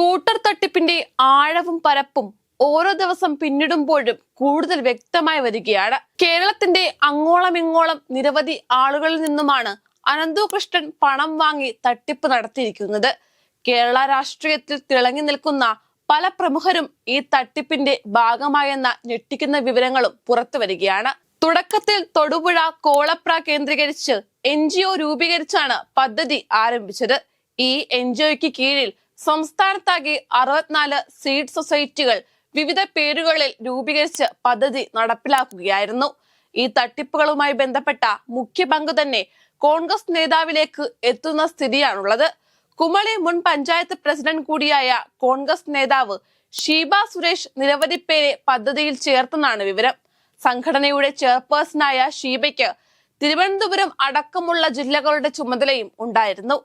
Scooter തട്ടിപ്പിന്റെ ആഴവും പരപ്പും ഓരോ ദിവസം പിന്നിടുമ്പോഴും കൂടുതൽ വ്യക്തമായി വരികയാണ്. കേരളത്തിന്റെ അങ്ങോളം ഇങ്ങോളം നിരവധി ആളുകളിൽ നിന്നുമാണ് അനന്തു കൃഷ്ണൻ പണം വാങ്ങി തട്ടിപ്പ് നടത്തിയിരിക്കുന്നത്. കേരള രാഷ്ട്രീയത്തിൽ തിളങ്ങി നിൽക്കുന്ന പല പ്രമുഖരും ഈ തട്ടിപ്പിന്റെ ഭാഗമായെന്ന ഞെട്ടിക്കുന്ന വിവരങ്ങളും പുറത്തു വരികയാണ്. തുടക്കത്തിൽ തൊടുപുഴ കോളപ്ര കേന്ദ്രീകരിച്ച് എൻ രൂപീകരിച്ചാണ് പദ്ധതി ആരംഭിച്ചത്. ഈ എൻ കീഴിൽ സംസ്ഥാനത്താകെ അറുപത്തിനാല് സീഡ് സൊസൈറ്റികൾ വിവിധ പേരുകളിൽ രൂപീകരിച്ച് പദ്ധതി നടപ്പിലാക്കുകയായിരുന്നു. ഈ തട്ടിപ്പുകളുമായി ബന്ധപ്പെട്ട മുഖ്യ പങ്ക് തന്നെ കോൺഗ്രസ് നേതാവിലേക്ക് എത്തുന്ന സ്ഥിതിയാണുള്ളത്. കുമളി മുൻ പഞ്ചായത്ത് പ്രസിഡന്റ് കൂടിയായ കോൺഗ്രസ് നേതാവ് ഷീബ സുരേഷ് നിരവധി പേരെ പദ്ധതിയിൽ ചേർത്തെന്നാണ് വിവരം. സംഘടനയുടെ ചെയർപേഴ്സണായ ഷീബയ്ക്ക് തിരുവനന്തപുരം അടക്കമുള്ള ജില്ലകളുടെ ചുമതലയും ഉണ്ടായിരുന്നു.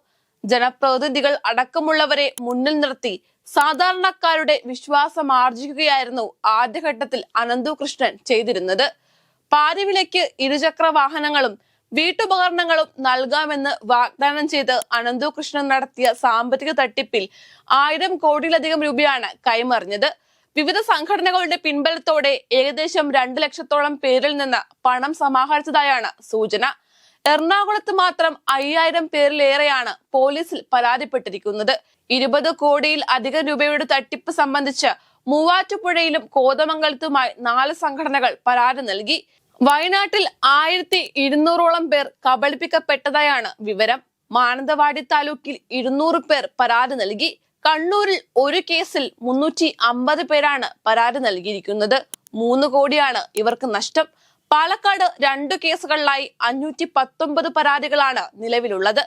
ജനപ്രതിനിധികൾ അടക്കമുള്ളവരെ മുന്നിൽ നിർത്തി സാധാരണക്കാരുടെ വിശ്വാസം ആർജിക്കുകയായിരുന്നു ആദ്യഘട്ടത്തിൽ അനന്തു കൃഷ്ണൻ ചെയ്തിരുന്നത്. പാരിവിലയ്ക്ക് ഇരുചക്ര വാഹനങ്ങളും വീട്ടുപകരണങ്ങളും നൽകാമെന്ന് വാഗ്ദാനം ചെയ്ത് അനന്തു കൃഷ്ണൻ നടത്തിയ സാമ്പത്തിക തട്ടിപ്പിൽ ആയിരം കോടിയിലധികം രൂപയാണ് കൈമറിഞ്ഞത്. വിവിധ സംഘടനകളുടെ പിൻബലത്തോടെ ഏകദേശം രണ്ടു ലക്ഷത്തോളം പേരിൽ നിന്ന് പണം സമാഹരിച്ചതായാണ് സൂചന. എറണാകുളത്ത് മാത്രം അയ്യായിരം പേരിലേറെയാണ് പോലീസിൽ പരാതിപ്പെട്ടിരിക്കുന്നത്. ഇരുപത് കോടിയിൽ അധികം രൂപയുടെ തട്ടിപ്പ് സംബന്ധിച്ച് മൂവാറ്റുപുഴയിലും കോതമംഗലത്തുമായി നാല് സംഘടനകൾ പരാതി നൽകി. വയനാട്ടിൽ ആയിരത്തി ഇരുന്നൂറോളം പേർ കബളിപ്പിക്കപ്പെട്ടതായാണ് വിവരം. മാനന്തവാടി താലൂക്കിൽ ഇരുന്നൂറ് പേർ പരാതി നൽകി. കണ്ണൂരിൽ ഒരു കേസിൽ മുന്നൂറ്റി അമ്പത് പേരാണ് പരാതി നൽകിയിരിക്കുന്നത്. മൂന്ന് കോടിയാണ് ഇവർക്ക് നഷ്ടം. പാലക്കാട് രണ്ടു കേസുകളിലായി അഞ്ഞൂറ്റി പത്തൊമ്പത് പരാതികളാണ് നിലവിലുള്ളത്.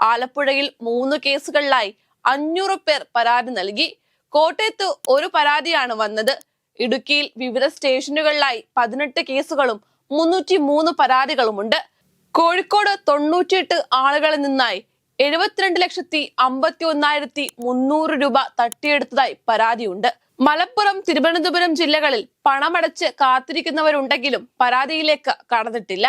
ആലപ്പുഴയിൽ മൂന്ന് കേസുകളിലായി അഞ്ഞൂറ് പേർ പരാതി നൽകി. കോട്ടയത്ത് ഒരു പരാതിയാണ് വന്നത്. ഇടുക്കിയിൽ വിവിധ സ്റ്റേഷനുകളിലായി പതിനെട്ട് കേസുകളും മുന്നൂറ്റി മൂന്ന് പരാതികളുമുണ്ട്. കോഴിക്കോട് തൊണ്ണൂറ്റിയെട്ട് ആളുകളിൽ നിന്നായി എഴുപത്തിരണ്ട് ലക്ഷത്തി അമ്പത്തി ഒന്നായിരത്തി മുന്നൂറ് രൂപ തട്ടിയെടുത്തതായി പരാതിയുണ്ട്. മലപ്പുറം തിരുവനന്തപുരം ജില്ലകളിൽ പണമടച്ച് കാത്തിരിക്കുന്നവരുണ്ടെങ്കിലും പരാതിയിലേക്ക് കടന്നിട്ടില്ല.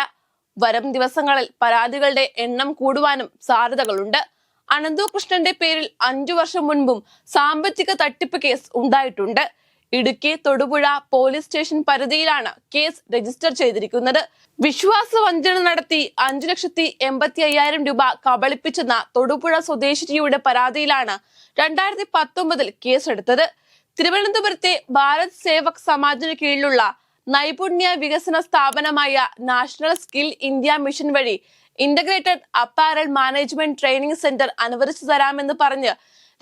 വരും ദിവസങ്ങളിൽ പരാതികളുടെ എണ്ണം കൂടുവാനും സാധ്യതകളുണ്ട്. അനന്തു കൃഷ്ണന്റെ പേരിൽ അഞ്ചു വർഷം മുൻപും സാമ്പത്തിക തട്ടിപ്പ് കേസ് ഉണ്ടായിട്ടുണ്ട്. ഇടുക്കി തൊടുപുഴ പോലീസ് സ്റ്റേഷൻ പരിധിയിലാണ് കേസ് രജിസ്റ്റർ ചെയ്തിരിക്കുന്നത്. വിശ്വാസ വഞ്ചന നടത്തി അഞ്ചു ലക്ഷത്തി എൺപത്തി അയ്യായിരം രൂപ കബളിപ്പിച്ചെന്ന തൊടുപുഴ സ്വദേശിയുടെ പരാതിയിലാണ് രണ്ടായിരത്തി പത്തൊമ്പതിൽ കേസെടുത്തത്. തിരുവനന്തപുരത്തെ ഭാരത് സേവക് സമാജിന് കീഴിലുള്ള നൈപുണ്യ വികസന സ്ഥാപനമായ നാഷണൽ സ്കിൽ ഇന്ത്യ മിഷൻ വഴി integrated apparel management training centre അനുവദിച്ചു തരാമെന്ന് പറഞ്ഞ്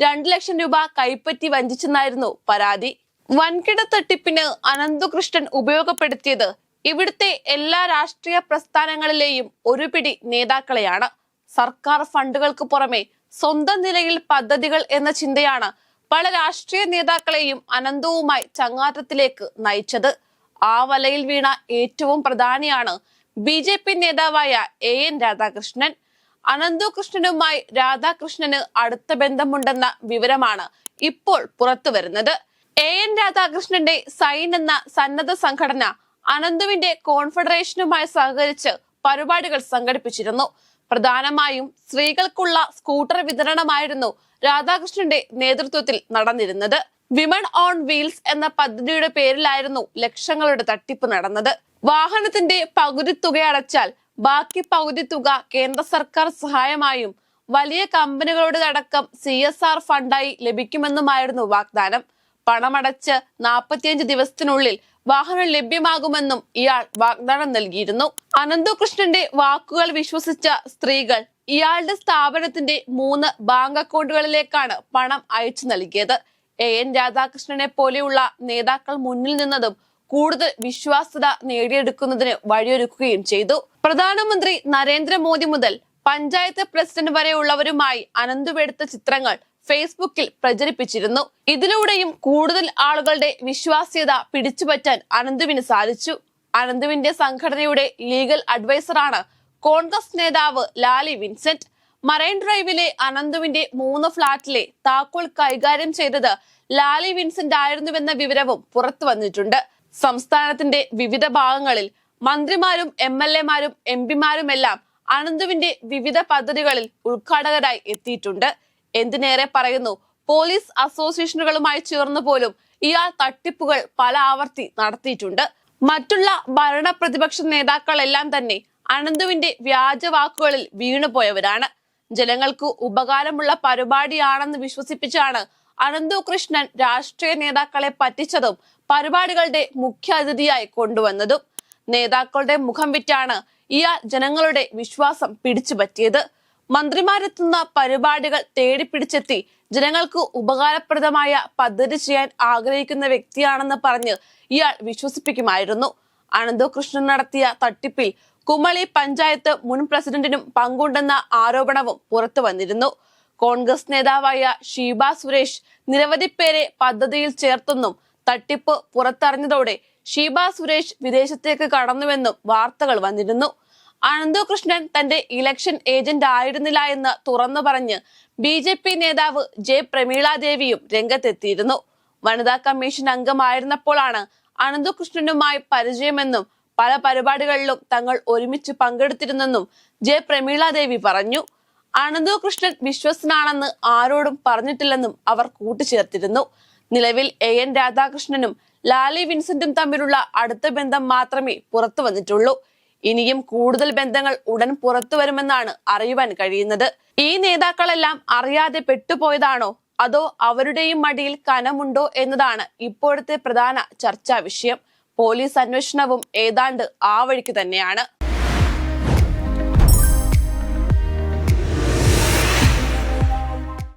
രണ്ടു ലക്ഷം രൂപ കൈപ്പറ്റി വഞ്ചിച്ചെന്നായിരുന്നു പരാതി. വൻകിട തട്ടിപ്പിന് അനന്തകൃഷ്ണൻ ഉപയോഗപ്പെടുത്തിയത് ഇവിടുത്തെ എല്ലാ രാഷ്ട്രീയ പ്രസ്ഥാനങ്ങളിലെയും ഒരു പിടി നേതാക്കളെയാണ്. സർക്കാർ ഫണ്ടുകൾക്ക് പുറമെ സ്വന്തം നിലയിൽ പദ്ധതികൾ എന്ന ചിന്തയാണ് പല രാഷ്ട്രീയ നേതാക്കളെയും അനന്തവുമായി ചങ്ങാത്തത്തിലേക്ക് നയിച്ചത് ആ വലയിൽ വീണ ഏറ്റവും പ്രധാനിയാണ് ബി ജെ പി നേതാവായ എ എൻ രാധാകൃഷ്ണൻ. അനന്തു കൃഷ്ണനുമായി രാധാകൃഷ്ണന് അടുത്ത ബന്ധമുണ്ടെന്ന വിവരമാണ് ഇപ്പോൾ പുറത്തു വരുന്നത്. എ എൻ രാധാകൃഷ്ണന്റെ സൈൻ എന്ന സന്നദ്ധ സംഘടന അനന്തുവിന്റെ കോൺഫെഡറേഷനുമായി സഹകരിച്ച് പരിപാടികൾ സംഘടിപ്പിച്ചിരുന്നു. പ്രധാനമായും സ്ത്രീകൾക്കുള്ള സ്കൂട്ടർ വിതരണമായിരുന്നു രാധാകൃഷ്ണന്റെ നേതൃത്വത്തിൽ നടന്നിരുന്നത്. വിമൺ ഓൺ വീൽസ് എന്ന പദ്ധതിയുടെ പേരിലായിരുന്നു ലക്ഷങ്ങളുടെ തട്ടിപ്പ് നടന്നത്. വാഹനത്തിന്റെ പകുതി തുക അടച്ചാൽ ബാക്കി പകുതി തുക കേന്ദ്ര സർക്കാർ സഹായമായും വലിയ കമ്പനികളുടെ അടക്കം സി എസ് ആർ ഫണ്ടായി ലഭിക്കുമെന്നുമായിരുന്നു വാഗ്ദാനം. പണമടച്ച് നാൽപ്പത്തിയഞ്ച് ദിവസത്തിനുള്ളിൽ വാഹനം ലഭ്യമാകുമെന്നും ഇയാൾ വാഗ്ദാനം നൽകിയിരുന്നു. അനന്തകൃഷ്ണന്റെ വാക്കുകൾ വിശ്വസിച്ച സ്ത്രീകൾ ഇയാളുടെ സ്ഥാപനത്തിന്റെ മൂന്ന് ബാങ്ക് അക്കൗണ്ടുകളിലേക്കാണ് പണം അയച്ചു നൽകിയത്. എ. എൻ. രാധാകൃഷ്ണനെ പോലെയുള്ള നേതാക്കൾ മുന്നിൽ നിന്നതും കൂടുതൽ വിശ്വാസ്യത നേടിയെടുക്കുന്നതിന് വഴിയൊരുക്കുകയും ചെയ്തു. പ്രധാനമന്ത്രി നരേന്ദ്രമോദി മുതൽ പഞ്ചായത്ത് പ്രസിഡന്റ് വരെയുള്ളവരുമായി അനന്തുവെടുത്ത ചിത്രങ്ങൾ ഫേസ്ബുക്കിൽ പ്രചരിപ്പിച്ചിരുന്നു. ഇതിലൂടെയും കൂടുതൽ ആളുകളുടെ വിശ്വാസ്യത പിടിച്ചുപറ്റാൻ അനന്തുവിന് സാധിച്ചു. അനന്തുവിന്റെ സംഘടനയുടെ ലീഗൽ അഡ്വൈസറാണ് കോൺഗ്രസ് നേതാവ് ലാലി വിൻസെന്റ് മറൈൻ ഡ്രൈവിലെ അനന്തുവിന്റെ മൂന്ന് ഫ്ളാറ്റിലെ താക്കോൽ കൈകാര്യം ചെയ്തത് ലാലി വിൻസെന്റ് ആയിരുന്നുവെന്ന വിവരവും പുറത്തു വന്നിട്ടുണ്ട്. സംസ്ഥാനത്തിന്റെ വിവിധ ഭാഗങ്ങളിൽ മന്ത്രിമാരും എം എൽ എമാരും എം പിമാരുമെല്ലാം അനന്തുവിന്റെ വിവിധ പദ്ധതികളിൽ ഉദ്ഘാടകരായി എത്തിയിട്ടുണ്ട്. എന്തിനേറെ പറയുന്നു പോലീസ് അസോസിയേഷനുകളുമായി ചേർന്ന് പോലും ഇയാൾ തട്ടിപ്പുകൾ പല ആവർത്തി നടത്തിയിട്ടുണ്ട്. മറ്റുള്ള ഭരണ പ്രതിപക്ഷ നേതാക്കളെല്ലാം തന്നെ അനന്തുവിന്റെ വ്യാജ വാക്കുകളിൽ വീണുപോയവരാണ്. ജനങ്ങൾക്ക് ഉപകാരമുള്ള പരിപാടിയാണെന്ന് വിശ്വസിപ്പിച്ചാണ് അനന്തു കൃഷ്ണൻ രാഷ്ട്രീയ നേതാക്കളെ പറ്റിച്ചതും പരിപാടികളുടെ മുഖ്യ അതിഥിയായി കൊണ്ടുവന്നതും. നേതാക്കളുടെ മുഖം വിറ്റാണ് ഇയാൾ ജനങ്ങളുടെ വിശ്വാസം പിടിച്ചുപറ്റിയത്. മന്ത്രിമാരെത്തുന്ന പരിപാടികൾ തേടിപ്പിടിച്ചെത്തി ജനങ്ങൾക്ക് ഉപകാരപ്രദമായ പദ്ധതി ചെയ്യാൻ ആഗ്രഹിക്കുന്ന വ്യക്തിയാണെന്ന് പറഞ്ഞ് ഇയാൾ വിശ്വസിപ്പിക്കുമായിരുന്നു. അനന്തു കൃഷ്ണൻ നടത്തിയ തട്ടിപ്പിൽ കുമളി പഞ്ചായത്ത് മുൻ പ്രസിഡന്റിനും പങ്കുണ്ടെന്ന ആരോപണവും പുറത്തു വന്നിരുന്നു. കോൺഗ്രസ് നേതാവായ ഷീബ സുരേഷ് നിരവധി പേരെ പദ്ധതിയിൽ ചേർത്തെന്നും തട്ടിപ്പ് പുറത്തറിഞ്ഞതോടെ ഷീബ സുരേഷ് വിദേശത്തേക്ക് കടന്നുവെന്നും വാർത്തകൾ വന്നിരുന്നു. അനന്തു കൃഷ്ണൻ തന്റെ ഇലക്ഷൻ ഏജന്റ് ആയിരുന്നില്ല എന്ന് തുറന്നു പറഞ്ഞ് ബി ജെ പി നേതാവ് ജെ പ്രമീള ദേവിയും രംഗത്തെത്തിയിരുന്നു. വനിതാ കമ്മീഷൻ അംഗമായിരുന്നപ്പോഴാണ് അനന്തു കൃഷ്ണനുമായി പരിചയമെന്നും പല പരിപാടികളിലും തങ്ങൾ ഒരുമിച്ച് പങ്കെടുത്തിരുന്നെന്നും ജെ. പ്രമീള ദേവി പറഞ്ഞു. അനന്തു കൃഷ്ണൻ വിശ്വസനാണെന്ന് ആരോടും പറഞ്ഞിട്ടില്ലെന്നും അവർ കൂട്ടിച്ചേർത്തിരുന്നു. നിലവിൽ എ. എൻ. രാധാകൃഷ്ണനും ലാലി വിൻസെന്റും തമ്മിലുള്ള അടുത്ത ബന്ധം മാത്രമേ പുറത്തു വന്നിട്ടുള്ളൂ. ഇനിയും കൂടുതൽ ബന്ധങ്ങൾ ഉടൻ പുറത്തു വരുമെന്നാണ് അറിയുവാൻ കഴിയുന്നത്. ഈ നേതാക്കളെല്ലാം അറിയാതെ പെട്ടുപോയതാണോ? അതോ അവരുടെയും മടിയിൽ കനമുണ്ടോ എന്നതാണ് ഇപ്പോഴത്തെ പ്രധാന ചർച്ചാ വിഷയം. പോലീസ് അന്വേഷണവും ഏതാണ്ട് ആ വഴിക്ക് തന്നെയാണ്